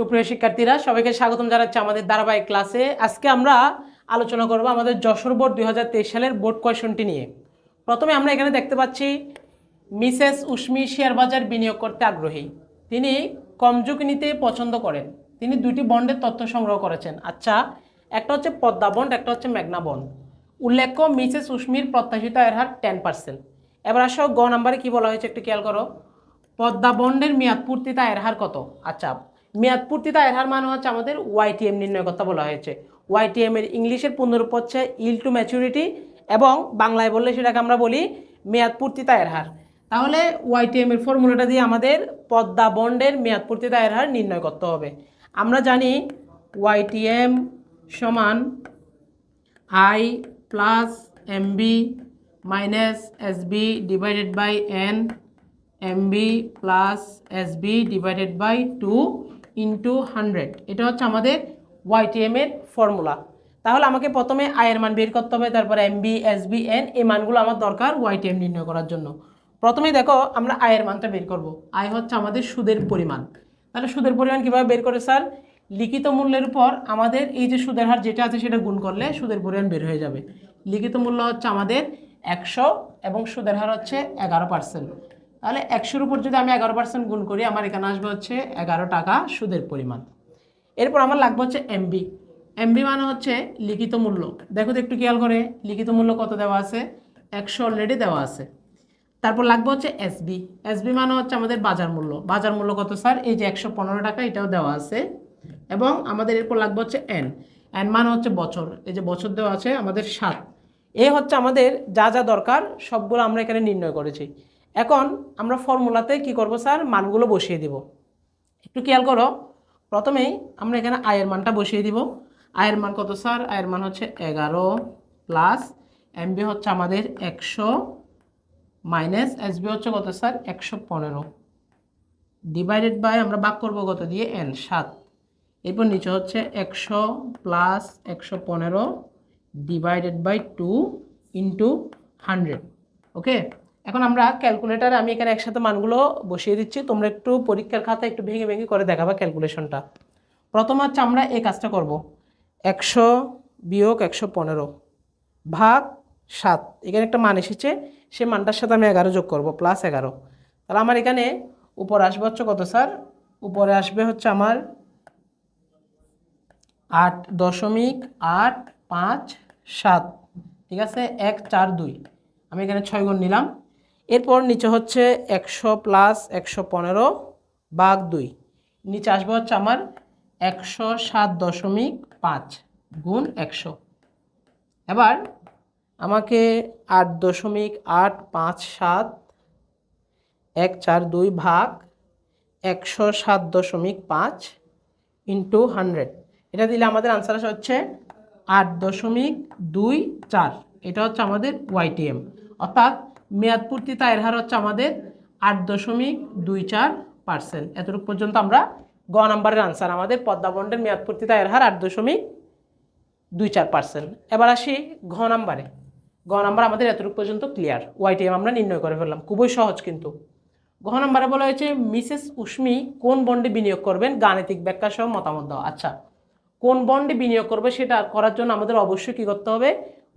সুপ্রিয় শিক্ষার্থীরা, সবাইকে স্বাগতম জানাচ্ছি আমাদের ধারাবাহিক ক্লাসে। আজকে আমরা আলোচনা করব আমাদের যশোর বোর্ড দু হাজার তেইশ সালের বোর্ড কোয়েশনটি নিয়ে। প্রথমে আমরা এখানে দেখতে পাচ্ছি, মিসেস উষ্মি শেয়ার বাজার বিনিয়োগ করতে আগ্রহী। তিনি কম ঝুঁকি নিতে পছন্দ করেন। তিনি দুটি বন্ডের তথ্য সংগ্রহ করেছেন। আচ্ছা একটা হচ্ছে পদ্মা বন্ড, একটা হচ্ছে মেঘনা বন্ড। উল্লেখ্য, মিসেস উষ্মির প্রত্যাশিত আয়ের হার টেন পার্সেন্ট। এবার আসো, গ নাম্বারে কি বলা হয়েছে একটু খেয়াল করো। পদ্মা বন্ডের মেয়াদ পূর্তিতা আয়ের হার কত? আচ্ছা মেয়াদ পূর্তিতা আয়ের হার মানে হচ্ছে আমাদের ওয়াইটিএম নির্ণয় করতে বলা হয়েছে। ওয়াইটিএম এর ইংলিশের পূর্ণরূপ হচ্ছে ইল টু ম্যাচুরিটি এবং বাংলায় বললে সেটাকে আমরা বলি মেয়াদ পূর্তিতা আয়ের হার। তাহলে ওয়াইটিএম এর ফর্মুলাটা দিয়ে আমাদের পদ্মা বন্ডের মেয়াদ পূর্তিতা আয়ের হার নির্ণয় করতে হবে। আমরা জানি ওয়াইটিএম সমান I plus MB minus SB divided by N MB plus SB divided by two into hundred এটা হচ্ছে আমাদের ওয়াইটিএম এর ফর্মুলা তাহলে আমাকে প্রথমে আয়ের মান বের করতে হবে, তারপরে এমবি এসবি এন এই মানগুলো আমার দরকার ওয়াইটিএম নির্ণয় করার জন্য। প্রথমেই দেখো, আমরা আয়ের মানটা বের করব। আয় হচ্ছে আমাদের সুদের পরিমাণ। তাহলে সুদের পরিমাণ কীভাবে বের করে স্যার? লিখিত মূল্যের উপর আমাদের এই যে সুদের হার যেটা আছে সেটা গুণ করলে সুদের পরিমাণ বের হয়ে যাবে। লিখিত মূল্য হচ্ছে আমাদের একশো এবং সুদের হার হচ্ছে এগারো পার্সেন্ট। তাহলে একশোর উপর যদি আমি এগারো পার্সেন্ট গুণ করি, আমার এখানে আসবে হচ্ছে এগারো টাকা সুদের পরিমাণ। এরপর আমার লাগবে হচ্ছে এমবি এমবি মানে হচ্ছে লিখিত মূল্য। দেখো তো একটু খেয়াল করে, লিখিত মূল্য কত দেওয়া আছে? একশো অলরেডি দেওয়া আছে। তারপর লাগবে হচ্ছে এসবি এসবি মানে হচ্ছে আমাদের বাজার মূল্য। বাজার মূল্য কত স্যার? এই যে একশো পনেরো টাকা, এটাও দেওয়া আছে। এবং আমাদের এরপর লাগবে হচ্ছে এন এন মানে হচ্ছে বছর। এই যে বছর দেওয়া আছে আমাদের সাত। এ হচ্ছে আমাদের যা যা দরকার, সবগুলো আমরা এখানে নির্ণয় করেছি। এখন আমরা ফর্মুলাতে কি করব, স্যার? মানগুলো বসিয়ে দিব। একটু খেয়াল করো, প্রথমেই আমরা এখানে আয়ের মানটা বসিয়ে দিব। আয়ের মান কত, স্যার? আয়ের মান হচ্ছে এগারো প্লাস এমবি হচ্ছে আমাদের একশো মাইনাস এসবি হচ্ছে কত, স্যার? একশো পনেরো। ডিভাইডেড বাই আমরা ভাগ করব কত দিয়ে? এন সাত। এরপর নিচে হচ্ছে একশো প্লাস একশো পনেরো divided by two into hundred okay এখন আমরা ক্যালকুলেটারে আমি এখানে একসাথে মানগুলো বসিয়ে দিচ্ছি। তোমরা একটু পরীক্ষার খাতা একটু ভেঙে ভেঙে করে দেখাবা ক্যালকুলেশনটা প্রথম হচ্ছে আমরা এই কাজটা করব। একশো বিয়োগ একশো পনেরো ভাগ সাত। এখানে একটা মান এসেছে সে মানটার সাথে আমি এগারো যোগ করব প্লাস এগারো। তাহলে আমার এখানে উপরে আসবে হচ্ছে কত স্যার? উপরে আসবে হচ্ছে আমার আট দশমিক আট পাঁচ সাত। ঠিক আছে? এক চার দুই। আমি এখানে ছয় গুণ নিলাম। এরপর নিচে হচ্ছে একশো প্লাস একশো পনেরো বাঘ দুই। নিচে আসবে হচ্ছে আমার একশো সাত দশমিক পাঁচ গুণ একশো। এবার আমাকে আট দশমিক আট পাঁচ সাত এক চার দুই ভাগ একশো সাত দশমিক পাঁচ ইন্টু হান্ড্রেড। এটা দিলে আমাদের আনসার আসে হচ্ছে আট দশমিক দুই চার। এটা হচ্ছে আমাদের ওয়াইটিএম অর্থাৎ মেয়াদ পূর্তিতা এর হার হচ্ছে আমাদের আট দশমিক দুই চার পার্সেন্ট এতটুকু পর্যন্ত আমরা গ নাম্বারের আনসার আমাদের পদ্মা বন্ডের মেয়াদ পূর্তিতা এর হার আট দশমিক দুই চার পার্সেন্ট এবার আসি ঘ নাম্বারে। ঘ নাম্বার আমাদের এতটুকু পর্যন্ত ক্লিয়ার ওয়াইটিএম আমরা নির্ণয় করে ফেললাম। খুবই সহজ কিন্তু। ঘ নাম্বারে বলা হয়েছে, মিসেস উষ্মি কোন বন্ডে বিনিয়োগ করবেন? গাণিতিক ব্যাখ্যা সহ মতামত দাও। আচ্ছা কোন বন্ডে বিনিয়োগ করবে সেটা করার জন্য আমাদের অবশ্যই কী করতে হবে?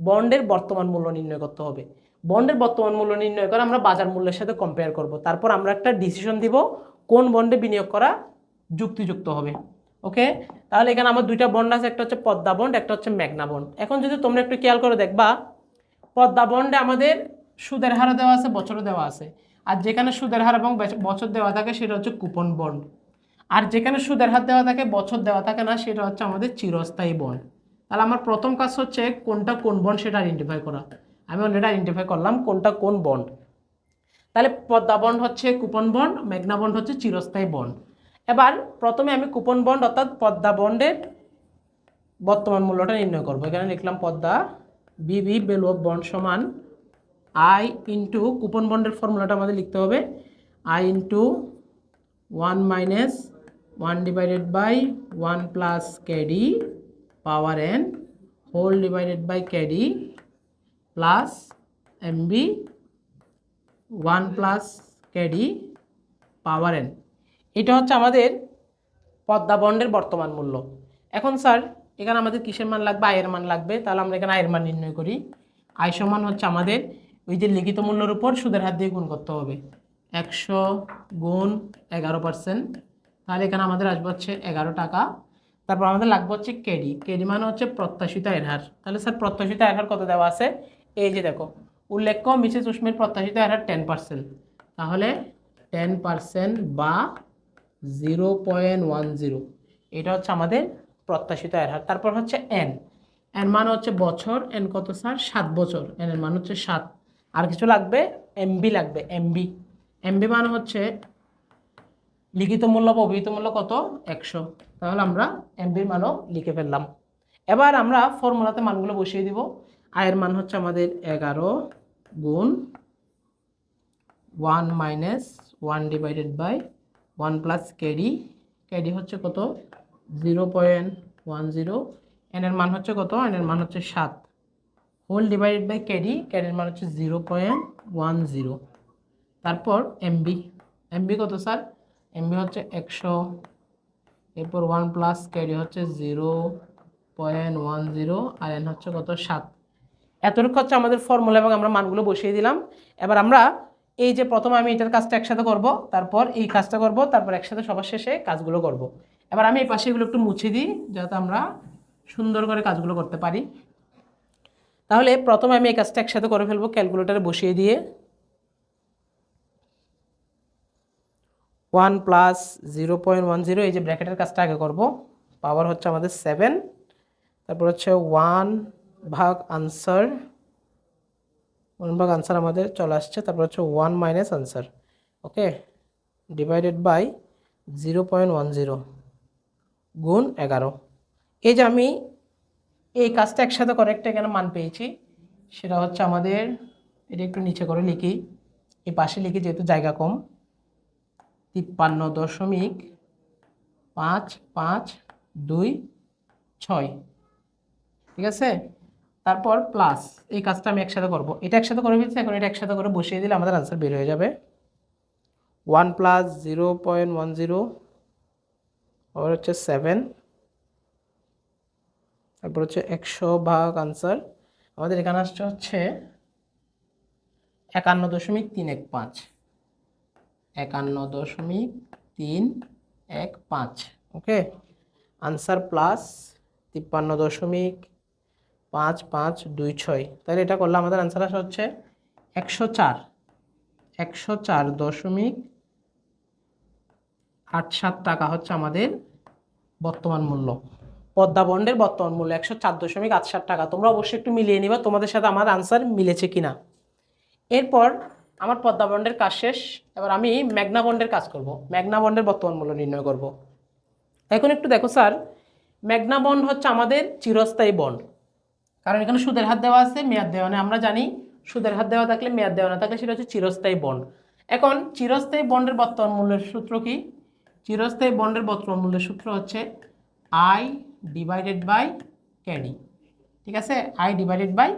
বন্ডের বর্তমান মূল্য নির্ণয় করতে হবে। বন্ডের বর্তমান মূল্য নির্ণয় করে আমরা বাজার মূল্যের সাথে কম্পেয়ার করব। তারপর আমরা একটা ডিসিশন দিব কোন বন্ডে বিনিয়োগ করা যুক্তিযুক্ত হবে। ওকে তাহলে এখানে আমার দুইটা বন্ড আছে, একটা হচ্ছে পদ্মা বন্ড, একটা হচ্ছে মেঘনা বন্ড। এখন যদি তোমরা একটু খেয়াল করে দেখবা, পদ্মা বন্ডে আমাদের সুদের হারও দেওয়া আছে, বছরও দেওয়া আছে। আর যেখানে সুদের হার এবং বছর দেওয়া থাকে, সেটা হচ্ছে কুপন বন্ড। আর যেখানে সুদের হার দেওয়া থাকে, বছর দেওয়া থাকে না, সেটা হচ্ছে আমাদের চিরস্থায়ী বন্ড। তাহলে আমার প্রথম কাজ হচ্ছে কোনটা কোন বন্ড সেটা আইডেন্টিফাই করা। আমি অলরেডি আইডেন্টিফাই করলাম কোনটা কোন বন্ড তাহলে পদ্মা বন্ড হচ্ছে কুপন বন্ড মেঘনা বন্ড হচ্ছে চিরস্থায়ী বন্ড এবার প্রথমে আমি কুপন বন্ড অর্থাৎ পদ্মা বন্ডের বর্তমান মূল্যটা নির্ণয় করব। এখানে লিখলাম Padma BB value of bond সমান আই ইন্টু কুপন বন্ডের ফর্মুলাটা আমাদের লিখতে হবে। I into one minus one divided by one plus KD power N whole divided by KD plus MB one plus KD power N এটা হচ্ছে আমাদের পদ্মা বন্ডের বর্তমান মূল্য। এখন স্যার, এখানে আমাদের কিসের মান লাগবে? আয়ের মান লাগবে। তাহলে আমরা এখানে আয়ের মান নির্ণয় করি। আয় সমান হচ্ছে আমাদের ওই যে লিখিত মূল্যের উপর সুদের হাত দিয়ে গুণ করতে হবে। একশো গুণ এগারো পার্সেন্ট তাহলে এখানে আমাদের আসবে হচ্ছে এগারো টাকা। তারপর আমাদের লাগবে হচ্ছে কেডি কেডি মানে হচ্ছে প্রত্যাশিত আয়ের হার। তাহলে স্যার, প্রত্যাশিত আয়ের হার কত দেওয়া আছে? এই যে দেখো, উল্লেখ্য মিসেস উষ্মের প্রত্যাশিত হার টেন পার্সেন্ট। তাহলে টেন পার্সেন্ট বা জিরো পয়েন্ট ওয়ান জিরো, এটা হচ্ছে আমাদের প্রত্যাশিত হার তারপর হচ্ছে এন এন মানে হচ্ছে বছর এন কত স্যার? সাত বছর। এন এর মান হচ্ছে সাত। আর কিছু লাগবে? এমবি লাগবে এমবি এমবি মানে হচ্ছে লিখিত মূল্য বা অভিহিত মূল্য কত? একশো। তাহলে আমরা এমবির মানও লিখে ফেললাম। এবার আমরা ফর্মুলাতে মানগুলো বসিয়ে দিব। আয়ের মান হচ্ছে আমাদের এগারো গুণ one minus one divided by one plus KD. KD হচ্ছে কত? Zero point one zero. এনের মান হচ্ছে কত? এনের মান হচ্ছে সাত। হোল ডিভাইডেড বাই কেডি কেডির মান হচ্ছে জিরো পয়েন্ট ওয়ান জিরো। তারপর এমবি। এমবি কত স্যার? এমবি হচ্ছে একশো। এরপর ওয়ান প্লাস কেডি হচ্ছে জিরো পয়েন্ট ওয়ান জিরো। আর এন হচ্ছে কত? সাত। এতটুকু হচ্ছে আমাদের ফর্মুলা এবং আমরা মানগুলো বসিয়ে দিলাম। এবার আমরা এই যে প্রথমে আমি এটার কাজটা একসাথে করব, তারপর এই কাজটা করব, তারপর একসাথে সবার শেষে কাজগুলো করব। এবার আমি এই পাশে এগুলো একটু মুছে দিই, যাতে আমরা সুন্দর করে কাজগুলো করতে পারি। তাহলে প্রথমে আমি এই কাজটা একসাথে করে ফেলব, ক্যালকুলেটারে বসিয়ে দিয়ে। One plus zero point one zero, এই যে ব্র্যাকেটের কাজটা আগে করব। পাওয়ার হচ্ছে আমাদের সেভেন, তারপর হচ্ছে ওয়ান ভাগ আনসার ভাগ আনসার আমাদের চলে আসছে, তারপর হচ্ছে one minus answer okay divided by zero point one zero গুণ এগারো। এই যে আমি এই কাজটা একসাথে করে একটা এখানে মান পেয়েছি, সেটা হচ্ছে আমাদের, এটা একটু নিচে করে লিখি, এই পাশে লিখি যেহেতু জায়গা কম, তিপ্পান্ন দশমিক পাঁচ পাঁচ দুই ছয়, ঠিক আছে? তারপর প্লাস এই কাজটা আমি একসাথে করব। এটা একসাথে করে ফেলছি, এখন এটা একসাথে করে বসিয়ে দিলে আমাদের আনসার বের হয়ে যাবে। One plus zero point one zero আবার হচ্ছে সেভেন তারপর হচ্ছে একশো ভাগ আনসার আমাদের এখানে আসছে হচ্ছে একান্ন দশমিক তিন এক পাঁচ। একান্ন দশমিক তিন এক পাঁচ ওকে আনসার প্লাস তিপ্পান্ন দশমিক পাঁচ পাঁচ, দুই, ছয়। তাহলে এটা করলে আমাদের আনসার আসা হচ্ছে একশো চার। একশো চার দশমিক আট সাত টাকা হচ্ছে আমাদের বর্তমান মূল্য। পদ্মা বন্ডের বর্তমান মূল্য একশো চার দশমিক আট সাত টাকা। তোমরা অবশ্যই একটু মিলিয়ে নিবা তোমাদের সাথে আমার আনসার মিলেছে কি না এরপর আমার পদ্মা বন্ডের কাজ শেষ। এবার আমি ম্যাগনা বন্ডের কাজ করব। ম্যাগনা বন্ডের বর্তমান মূল্য নির্ণয় করব। এখন একটু দেখো স্যার, ম্যাগনা বন্ড হচ্ছে আমাদের চিরস্থায়ী বন্ড। কারণ এখানে সুদের হাত দেওয়া আছে, মেয়াদ দেওয়া নেই। আমরা জানি সুদের হাত দেওয়া থাকলে, মেয়াদ দেওয়া না থাকলে সেটা হচ্ছে চিরস্থায়ী বন্ড। এখন চিরস্থায়ী বন্ডের বর্তমান মূল্যের সূত্র কি? চিরস্থায়ী বন্ডের বর্তমান মূল্যের সূত্র হচ্ছে আই ডিভাইডেড বাই ক্যাডি ঠিক আছে? আই ডিভাইডেড বাই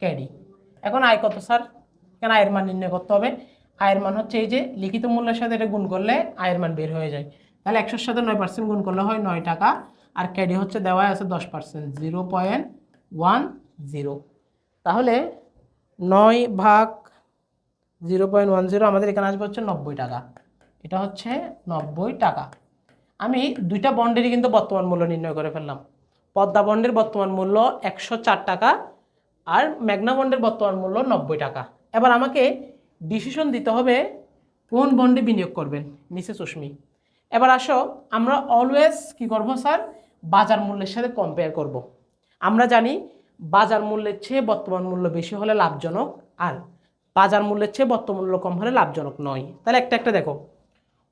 ক্যাডি এখন আয় কত স্যার এখানে আয়ের মান নির্ণয় করতে হবে? আয়ের মান হচ্ছে এই যে, লিখিত মূল্যের সাথে এটা গুণ করলে আয়ের মান বের হয়ে যায়। তাহলে একশোর সাথে নয় পার্সেন্ট গুণ করলে হয় নয় টাকা, আর ক্যাডি হচ্ছে দেওয়া আছে দশ percent zero point one zero তাহলে নয় ভাগ জিরো পয়েন্ট ওয়ান জিরো আমাদের এখানে আসবে হচ্ছে নব্বই টাকা। এটা হচ্ছে নব্বই টাকা। আমি দুইটা বন্ডেরই কিন্তু বর্তমান মূল্য নির্ণয় করে ফেললাম। পদ্মা বন্ডের বর্তমান মূল্য একশো চার টাকা আর ম্যাগনা বন্ডের বর্তমান মূল্য নব্বই টাকা। এবার আমাকে ডিসিশন দিতে হবে কোন বন্ডে বিনিয়োগ করবেন, মিসেস উষ্মি এবার আসো, আমরা অলওয়েজ কি করব স্যার? বাজার মূল্যের সাথে কম্পেয়ার করব। আমরা জানি বাজার মূল্যের চেয়ে বর্তমান মূল্য বেশি হলে লাভজনক আর বাজার মূল্যের চেয়ে বর্তমান মূল্য কম হলে লাভজনক নয়। তাহলে একটা একটা দেখো।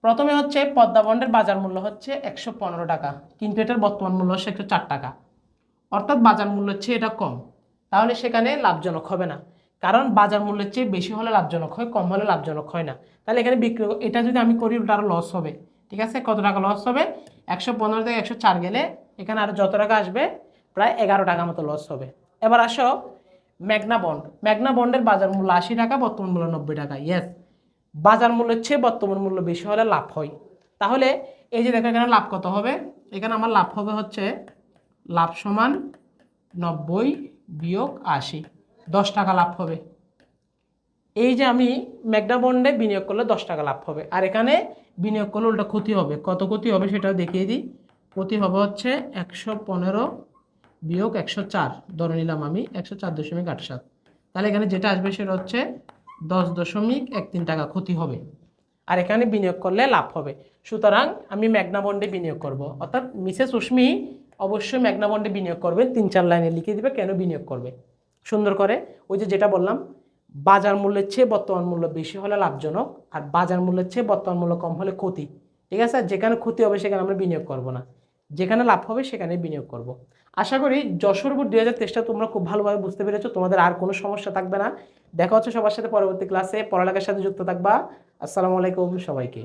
প্রথমে হচ্ছে পদ্মা বন্ডের বাজার মূল্য হচ্ছে একশো পনেরো টাকা, কিন্তু এটার বর্তমান মূল্য হচ্ছে একশো চার টাকা। অর্থাৎ বাজার মূল্যের চেয়ে এটা কম। তাহলে সেখানে লাভজনক হবে না। কারণ বাজার মূল্যের চেয়ে বেশি হলে লাভজনক হয়, কম হলে লাভজনক হয় না। তাহলে এখানে বিক্রি এটা যদি আমি করি, ওটা আরও লস হবে। ঠিক আছে? কত টাকা লস হবে? একশো পনেরো থেকে একশো চার গেলে এখানে আরও যত টাকা আসবে? প্রায় এগারো টাকা মতো লস হবে। এবার আসো ম্যাগনা বন্ড। ম্যাগনা বন্ডের বাজার মূল্য আশি টাকা, বর্তমান মূল্য নব্বই টাকা। ইয়েস বাজার মূল্যের চেয়ে বর্তমান মূল্য বেশি হলে লাভ হয়। তাহলে এই যে দেখো এখানে লাভ কত হবে? এখানে আমার লাভ হবে হচ্ছে লাভ সমান নব্বই বিয়োগ আশি। দশ টাকা লাভ হবে। এই যে আমি ম্যাগনা বন্ডে বিনিয়োগ করলে দশ টাকা লাভ হবে। আর এখানে বিনিয়োগ করলে ওটা ক্ষতি হবে। কত ক্ষতি হবে সেটাও দেখিয়ে দিই। ক্ষতি হবে হচ্ছে একশো পনেরো বিয়োগ একশো চার, ধরে নিলাম আমি একশো চার দশমিক আট সাত। তাহলে এখানে যেটা আসবে সেটা হচ্ছে দশ দশমিক এক তিন টাকা ক্ষতি হবে। আর এখানে বিনিয়োগ করলে লাভ হবে। সুতরাং আমি ম্যাগনা বন্ডে বিনিয়োগ করব। অর্থাৎ মিসেস উষ্মি অবশ্যই ম্যাগনা বন্ডে বিনিয়োগ করবে, তিন চার লাইনে লিখে দিবে কেন বিনিয়োগ করবে। সুন্দর করে ওই যে যেটা বললাম, বাজার মূল্যের চেয়ে বর্তমান মূল্য বেশি হলে লাভজনক আর বাজার মূল্যের চেয়ে বর্তমান মূল্য কম হলে ক্ষতি। ঠিক আছে? যেখানে ক্ষতি হবে সেখানে আমরা বিনিয়োগ করব না। যেখানে লাভ হবে সেখানে বিনিয়োগ করব। আশা করি যশোর বোর্ড দুই হাজার তেইশটা তোমরা খুব ভালোভাবে বুঝতে পেরেছ। তোমাদের আর কোনো সমস্যা থাকবে না। দেখা হচ্ছে সবার সাথে পরবর্তী ক্লাসে পড়ালেখার সাথে যুক্ত থাকবা। আসসালামু আলাইকুম সবাইকে।